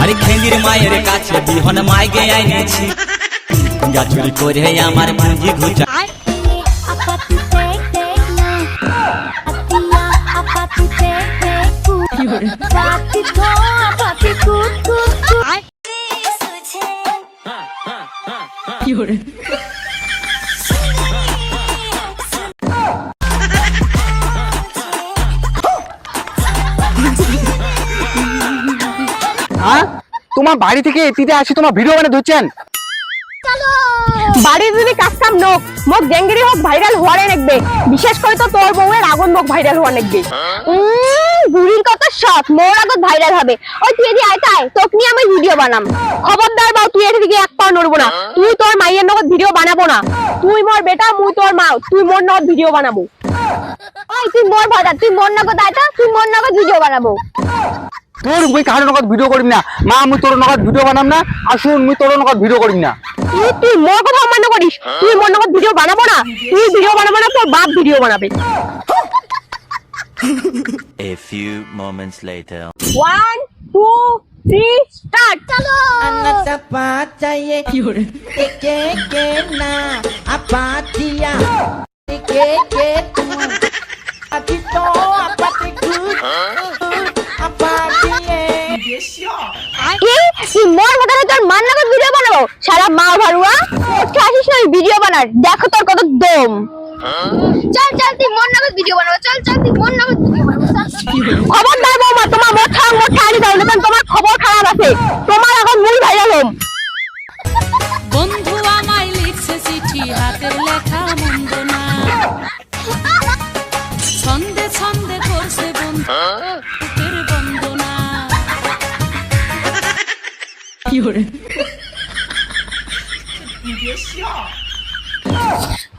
আরে খেন্দির মায়ের কাছে বিহন মাইকে আইনেছি যা চুরি করে আমার পুঁজি ঘুচা। আপাতু হ্যাঁ? তোমার বাড়ি থেকে এটিতে আসি, তোমার ভিডিও বানিয়ে ধরছেন বাড়ির যদি মোক হোক ভাইরাল হওয়ারে নেকবে বিশেষ করে তো তোর বউয়ের আগুন মোক ভাইরাল নেকবে মোর আগত ভাইরাল হবে। ওই তুই এদি আয়, তাই। তোকে নিয়ে আমি ভিডিও বানাম। খবরদার বাউ, তুই এর দিকে এক পাও নড়বো না। তুই তোর মাইয়ের নগদ ভিডিও বানাবো না। তুই মোর বেটা, মুই তোর মা, তুই মোর নগদ ভিডিও বানাবো। ওই, তুই মোর ভাতা তুই মোর নগদ আয় তুই মোর নগদ ভিডিও বানাবো। তোর মুই কাহার নগদ ভিডিও করিম না। মা মুই তোর নগদ ভিডিও বানাম না। আসুন মুই তোর নগদ ভিডিও করিম না। তুই তুই মোর কথা অমান্য করিস? তুই মোর নগদ ভিডিও বানাবো না? তুই ভিডিও বানাবো না তোর বাপ ভিডিও বানাবে। A few moments later. One two three start চলো! Anatapataye Eke ke na apatia Eke ke tu Atito তুই মোর মোটারে তোর মান লাগত ভিডিও বানাবো। সারা মা ভারুয়া, আজকে আসিস না ভিডিও বানার। দেখো তোর কত দম। চল চল, তুই মন নাগত ভিডিও বানাবো। চল চল, তুই খবরদার বৌমা, তোমার খারাপ মোট খারাপ দাও না তোমার খবর খারাপ আছে। তোমার এখন মুই ভাইরাল বন্ধু, আমায় লিখছে চিঠি, হাতের লেখা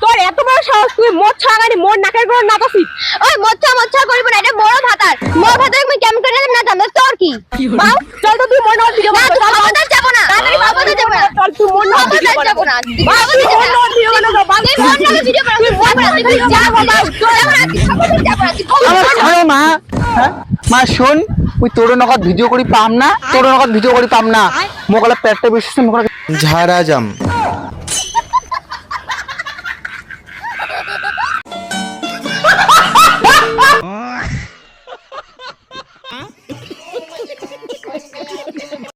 তোর এত বড় সাহস তুই মোট ছাগানি মোর নাকের গোড়া নাকাছিস ওই মোচ্ছা ছা করিব না এটা মোর ভাতার। মোর ভাতার আমি কেমন করে না জানো তোর কি? বাউ চল তো তুই মোর নাও ভিডিও না তুই বাবা যাব না তাড়াতাড়ি যাব না। চল তুই মোর মা হ্যাঁ? মা শোন ওই তোর নগদ ভিডিও করি পাম না তোর নগদ ভিডিও করি পাম না। মোকালে পেটটা বেশি মোকালে ঝাড়াজাম